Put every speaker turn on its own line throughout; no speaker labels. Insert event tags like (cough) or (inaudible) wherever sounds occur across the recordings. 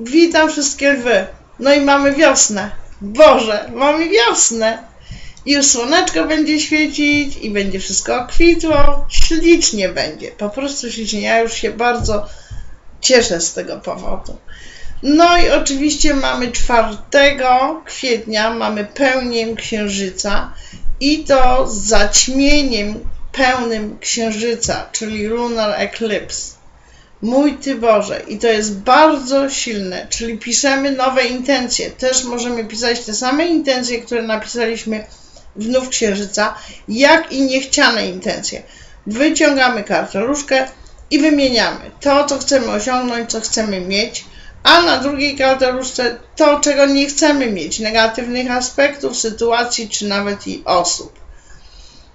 Witam wszystkie lwy. No i mamy wiosnę. Boże, mamy wiosnę. Już słoneczko będzie świecić i będzie wszystko kwitło. Ślicznie będzie. Po prostu ślicznie. Ja już się bardzo cieszę z tego powodu. No i oczywiście mamy 4 kwietnia, mamy pełnię księżyca i to z zaćmieniem pełnym księżyca, czyli lunar eclipse. Mój Ty Boże, i to jest bardzo silne, czyli piszemy nowe intencje. Też możemy pisać te same intencje, które napisaliśmy w Nów Księżyca, jak i niechciane intencje. Wyciągamy kartę różkę i wymieniamy to, co chcemy osiągnąć, co chcemy mieć, a na drugiej kartę różce to, czego nie chcemy mieć, negatywnych aspektów, sytuacji, czy nawet i osób.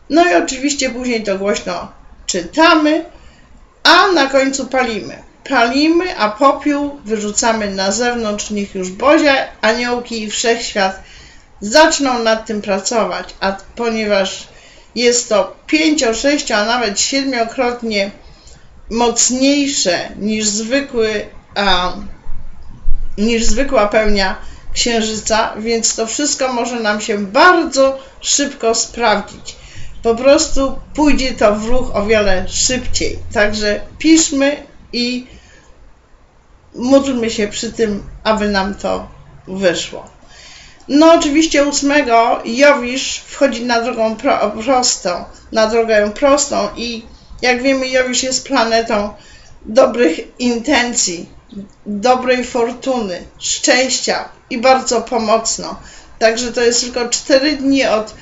No i oczywiście później to głośno czytamy, a na końcu palimy. Palimy, a popiół wyrzucamy na zewnątrz, niech już Bozia, aniołki i wszechświat zaczną nad tym pracować, a ponieważ jest to pięcio, sześcio, a nawet siedmiokrotnie mocniejsze niż zwykły, a, niż zwykła pełnia księżyca, więc to wszystko może nam się bardzo szybko sprawdzić po prostu pójdzie to w ruch o wiele szybciej. Także piszmy i módlmy się przy tym, aby nam to wyszło. No oczywiście ósmego Jowisz wchodzi na drogą pro, prostą, na drogę prostą i jak wiemy Jowisz jest planetą dobrych intencji, dobrej fortuny, szczęścia i bardzo pomocno. Także to jest tylko 4 dni od,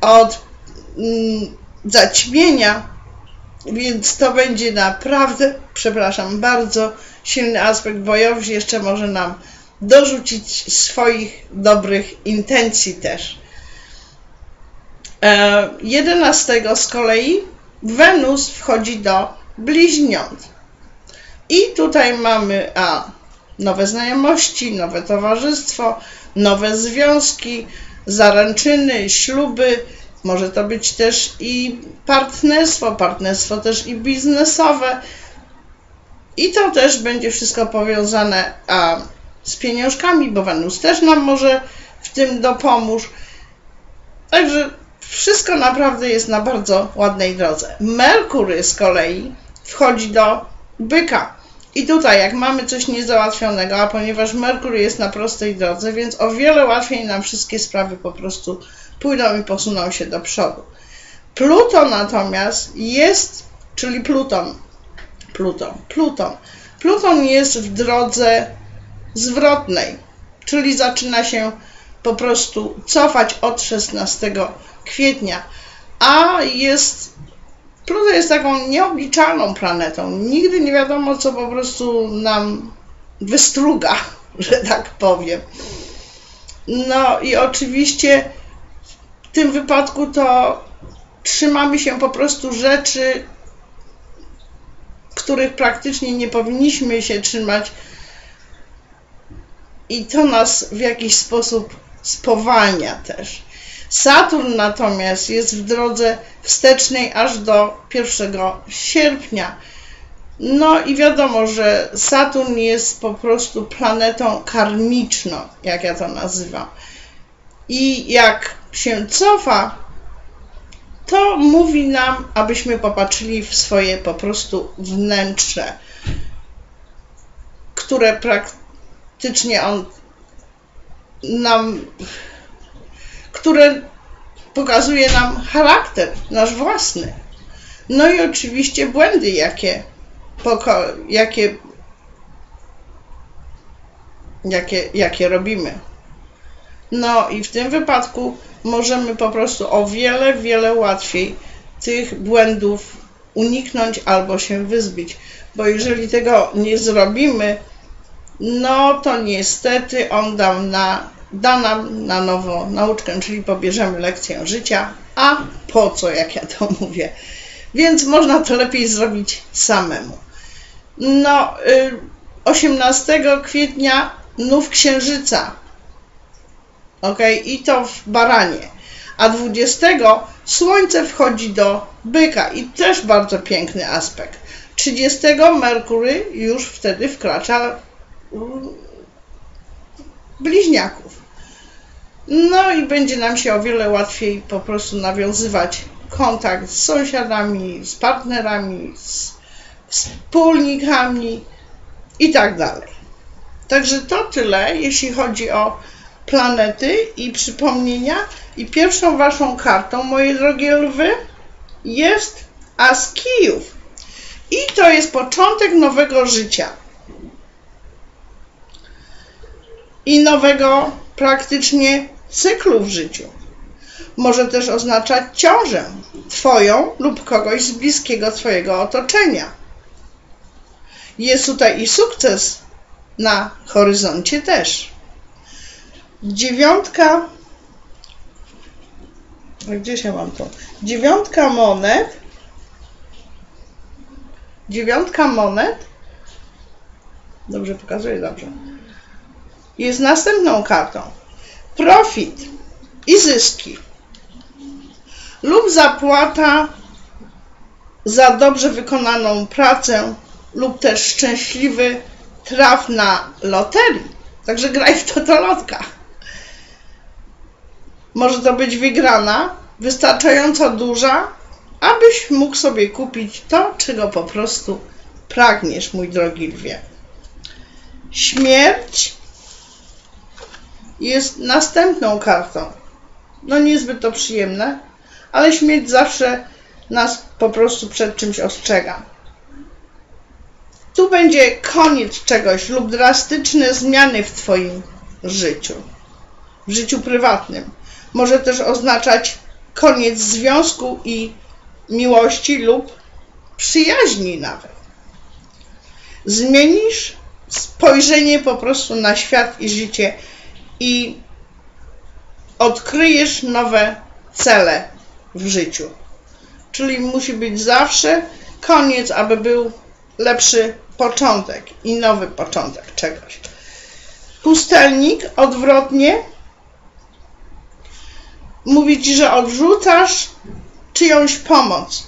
od zaćmienia, więc to będzie naprawdę, przepraszam, bardzo silny aspekt bojowy, jeszcze może nam dorzucić swoich dobrych intencji też. 11 e, z kolei Wenus wchodzi do bliźniąt. I tutaj mamy a, nowe znajomości, nowe towarzystwo, nowe związki, zaręczyny, śluby, może to być też i partnerstwo, partnerstwo też i biznesowe. I to też będzie wszystko powiązane a, z pieniążkami, bo Wenus też nam może w tym dopomóż. Także wszystko naprawdę jest na bardzo ładnej drodze. Merkury z kolei wchodzi do byka. I tutaj, jak mamy coś niezałatwionego, a ponieważ Merkur jest na prostej drodze, więc o wiele łatwiej nam wszystkie sprawy po prostu pójdą i posuną się do przodu. Pluton natomiast jest, czyli Pluton, Pluton, Pluton. Pluton jest w drodze zwrotnej, czyli zaczyna się po prostu cofać od 16 kwietnia, a jest Pluton jest taką nieobliczalną planetą. Nigdy nie wiadomo, co po prostu nam wystruga, (laughs) że tak powiem. No i oczywiście tym wypadku to trzymamy się po prostu rzeczy, których praktycznie nie powinniśmy się trzymać i to nas w jakiś sposób spowalnia też. Saturn natomiast jest w drodze wstecznej aż do 1 sierpnia. No i wiadomo, że Saturn jest po prostu planetą karmiczną, jak ja to nazywam. I jak się cofa, to mówi nam, abyśmy popatrzyli w swoje po prostu wnętrze, które praktycznie on nam, które pokazuje nam charakter nasz własny. No i oczywiście błędy, jakie, jakie, jakie, jakie robimy. No i w tym wypadku możemy po prostu o wiele, wiele łatwiej tych błędów uniknąć albo się wyzbyć. Bo jeżeli tego nie zrobimy, no to niestety on da, na, da nam na nowo nauczkę, czyli pobierzemy lekcję życia, a po co, jak ja to mówię. Więc można to lepiej zrobić samemu. No, 18 y, kwietnia nów księżyca ok? I to w baranie. A 20 Słońce wchodzi do byka i też bardzo piękny aspekt. 30 Merkury już wtedy wkracza bliźniaków. No i będzie nam się o wiele łatwiej po prostu nawiązywać kontakt z sąsiadami, z partnerami, z wspólnikami i tak dalej. Także to tyle, jeśli chodzi o planety i przypomnienia. I pierwszą waszą kartą, moje drogie lwy, jest As Kijów. I to jest początek nowego życia. I nowego praktycznie cyklu w życiu. Może też oznaczać ciążę Twoją lub kogoś z bliskiego Twojego otoczenia. Jest tutaj i sukces na horyzoncie też. Dziewiątka. A gdzieś ja mam to? Dziewiątka monet. Dziewiątka monet. Dobrze pokazuję, dobrze. Jest następną kartą. Profit i zyski lub zapłata za dobrze wykonaną pracę lub też szczęśliwy traf na loterii. Także graj w totolotka. Może to być wygrana wystarczająco duża, abyś mógł sobie kupić to, czego po prostu pragniesz, mój drogi lwie. Śmierć jest następną kartą. No niezbyt to przyjemne, ale śmierć zawsze nas po prostu przed czymś ostrzega. Tu będzie koniec czegoś lub drastyczne zmiany w Twoim życiu, w życiu prywatnym. Może też oznaczać koniec związku i miłości lub przyjaźni nawet. Zmienisz spojrzenie po prostu na świat i życie i odkryjesz nowe cele w życiu. Czyli musi być zawsze koniec, aby był lepszy początek i nowy początek czegoś. Pustelnik odwrotnie mówi ci, że odrzucasz czyjąś pomoc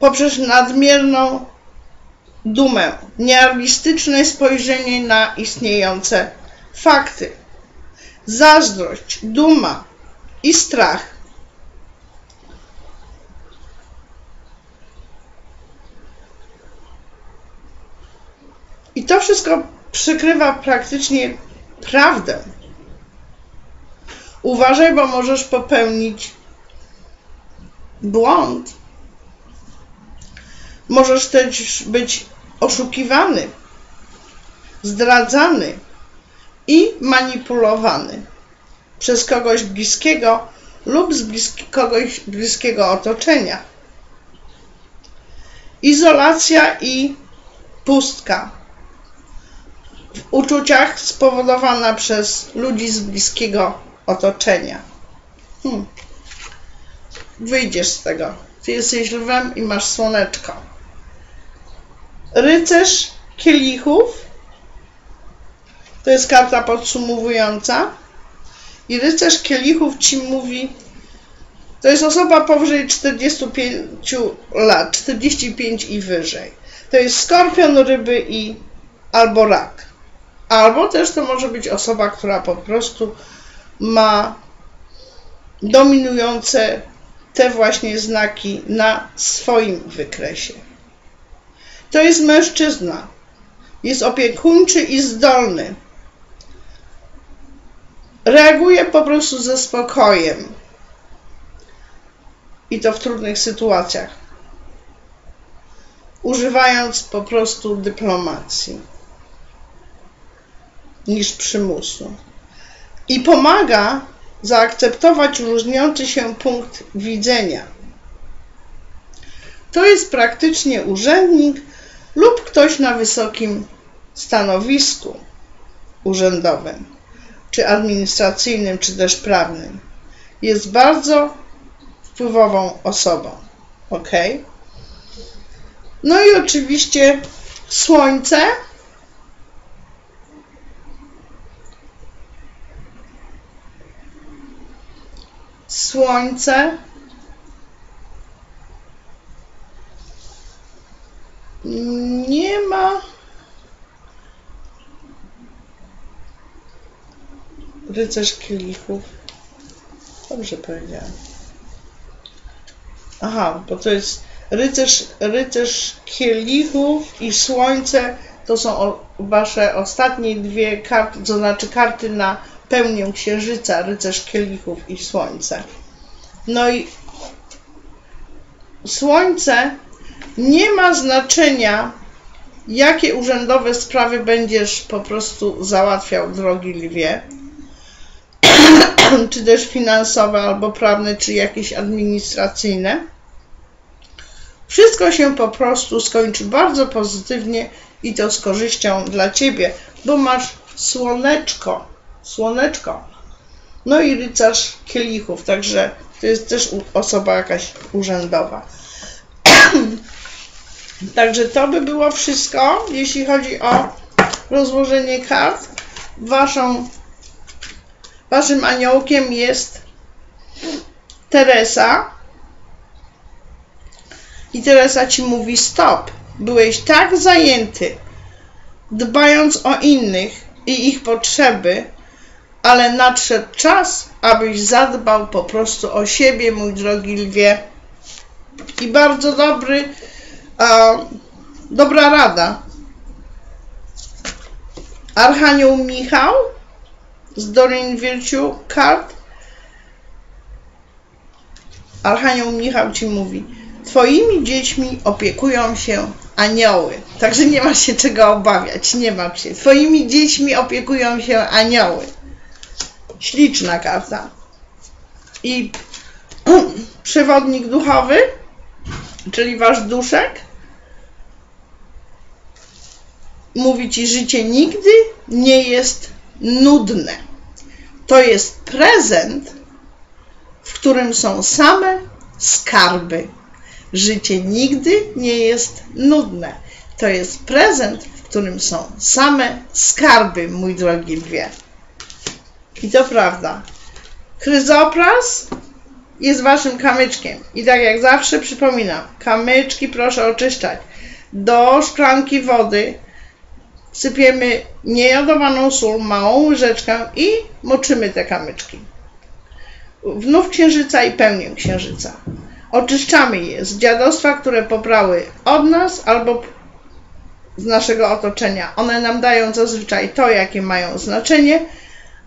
poprzez nadmierną dumę, nierealistyczne spojrzenie na istniejące fakty. Zazdrość, duma i strach I to wszystko przykrywa praktycznie prawdę. Uważaj, bo możesz popełnić błąd. Możesz też być oszukiwany, zdradzany i manipulowany przez kogoś bliskiego lub z bliski, kogoś bliskiego otoczenia. Izolacja i pustka w uczuciach spowodowana przez ludzi z bliskiego otoczenia. Hmm. Wyjdziesz z tego. Ty jesteś lwem i masz słoneczko. Rycerz kielichów to jest karta podsumowująca. I rycerz kielichów ci mówi, to jest osoba powyżej 45 lat, 45 i wyżej. To jest skorpion, ryby i albo rak. Albo też to może być osoba, która po prostu ma dominujące te właśnie znaki na swoim wykresie. To jest mężczyzna. Jest opiekuńczy i zdolny. Reaguje po prostu ze spokojem. I to w trudnych sytuacjach. Używając po prostu dyplomacji niż przymusu. I pomaga zaakceptować różniący się punkt widzenia. To jest praktycznie urzędnik lub ktoś na wysokim stanowisku urzędowym, czy administracyjnym, czy też prawnym. Jest bardzo wpływową osobą. Ok? No i oczywiście Słońce słońce nie ma rycerz kielichów. Dobrze powiedziałem. Aha, bo to jest rycerz, rycerz kielichów i słońce to są wasze ostatnie dwie karty, to znaczy karty na pełnię księżyca, rycerz kielichów i słońce. No i słońce nie ma znaczenia, jakie urzędowe sprawy będziesz po prostu załatwiał, drogi lwie, (clears throat) czy też finansowe, albo prawne, czy jakieś administracyjne. Wszystko się po prostu skończy bardzo pozytywnie i to z korzyścią dla ciebie, bo masz słoneczko, słoneczko. No i rycerz kielichów, także to jest też osoba jakaś urzędowa. (clears throat) Także to by było wszystko, jeśli chodzi o rozłożenie kart. Waszą, waszym aniołkiem jest Teresa. I Teresa ci mówi stop. Byłeś tak zajęty, dbając o innych i ich potrzeby, ale nadszedł czas, abyś zadbał po prostu o siebie, mój drogi lwie. I bardzo dobry dobra rada. Archanioł Michał z Dorin Virtue Card. Archanioł Michał ci mówi, twoimi dziećmi opiekują się anioły. Także nie masz się czego obawiać, nie martw się. Twoimi dziećmi opiekują się anioły. Śliczna karta. I przewodnik duchowy, czyli wasz duszek, mówi ci, życie nigdy nie jest nudne. To jest prezent, w którym są same skarby. Życie nigdy nie jest nudne. To jest prezent, w którym są same skarby, mój drogi lwie. I to prawda. Chryzopras jest waszym kamyczkiem. I tak jak zawsze przypominam, kamyczki proszę oczyszczać. Do szklanki wody sypiemy niejodowaną sól, małą łyżeczkę i moczymy te kamyczki. Wnów księżyca i pełnię księżyca. Oczyszczamy je z dziadostwa, które pobrały od nas albo z naszego otoczenia. One nam dają zazwyczaj to, jakie mają znaczenie,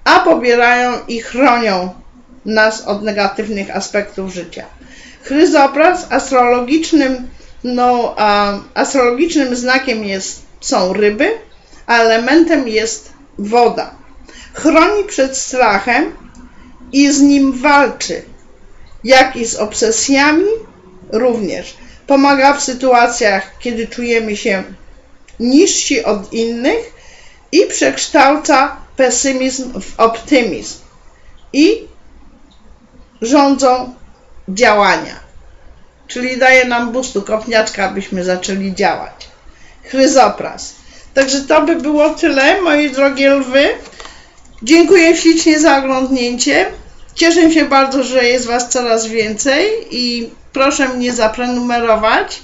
a pobierają i chronią nas od negatywnych aspektów życia. Chryzopras astrologicznym, no, astrologicznym znakiem jest, są ryby, a elementem jest woda. Chroni przed strachem i z nim walczy, jak i z obsesjami również. Pomaga w sytuacjach, kiedy czujemy się niżsi od innych i przekształca pesymizm w optymizm i rządzą działania. Czyli daje nam bustu kopniaczka, abyśmy zaczęli działać. Chryzopras. Także to by było tyle, moje drogie lwy. Dziękuję ślicznie za oglądnięcie. Cieszę się bardzo, że jest Was coraz więcej i proszę mnie zaprenumerować,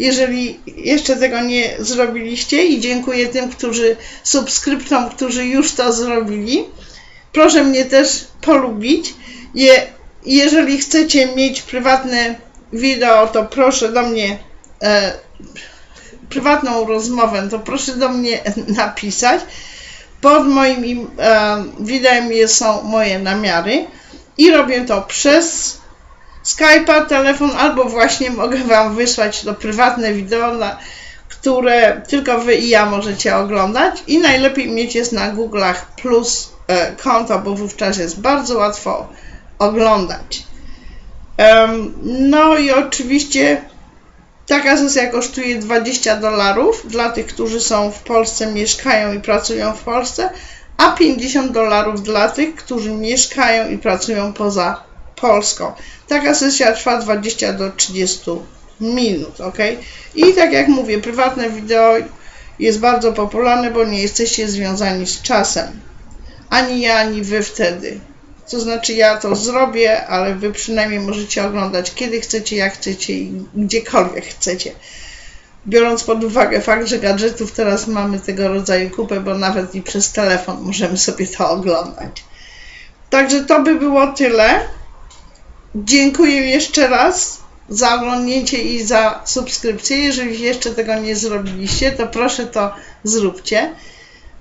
jeżeli jeszcze tego nie zrobiliście i dziękuję tym, którzy subskryptom, którzy już to zrobili. Proszę mnie też polubić. Je, jeżeli chcecie mieć prywatne wideo, to proszę do mnie e, prywatną rozmowę, to proszę do mnie (laughs) napisać. Pod moim e, wideo są moje namiary i robię to przez Skype'a, telefon albo właśnie mogę Wam wysłać to prywatne wideo, na, które tylko Wy i ja możecie oglądać i najlepiej mieć jest na Google'ach plus e, konto, bo wówczas jest bardzo łatwo oglądać. Um, no i oczywiście Taka sesja kosztuje 20 dolarów dla tych, którzy są w Polsce, mieszkają i pracują w Polsce, a 50 dolarów dla tych, którzy mieszkają i pracują poza Polską. Taka sesja trwa 20 do 30 minut, ok? I tak jak mówię, prywatne wideo jest bardzo popularne, bo nie jesteście związani z czasem. Ani ja, ani wy wtedy. To znaczy ja to zrobię, ale wy przynajmniej możecie oglądać kiedy chcecie, jak chcecie i gdziekolwiek chcecie. Biorąc pod uwagę fakt, że gadżetów teraz mamy tego rodzaju kupę, bo nawet i przez telefon możemy sobie to oglądać. Także to by było tyle. Dziękuję jeszcze raz za oglądnięcie i za subskrypcję. Jeżeli jeszcze tego nie zrobiliście, to proszę to zróbcie.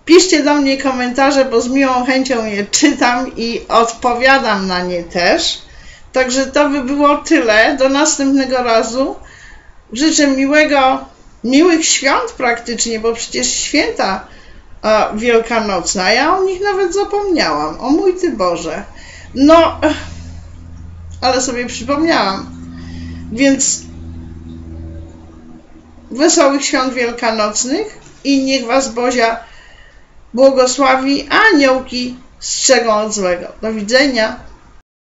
Piszcie do mnie komentarze, bo z miłą chęcią je czytam i odpowiadam na nie też. Także to by było tyle. Do następnego razu. Życzę miłego, miłych świąt praktycznie, bo przecież święta a, wielkanocne, a ja o nich nawet zapomniałam. O mój Ty Boże. No, ale sobie przypomniałam. Więc wesołych świąt wielkanocnych i niech Was Bozia błogosławi, a aniołki strzegą od złego. Do widzenia.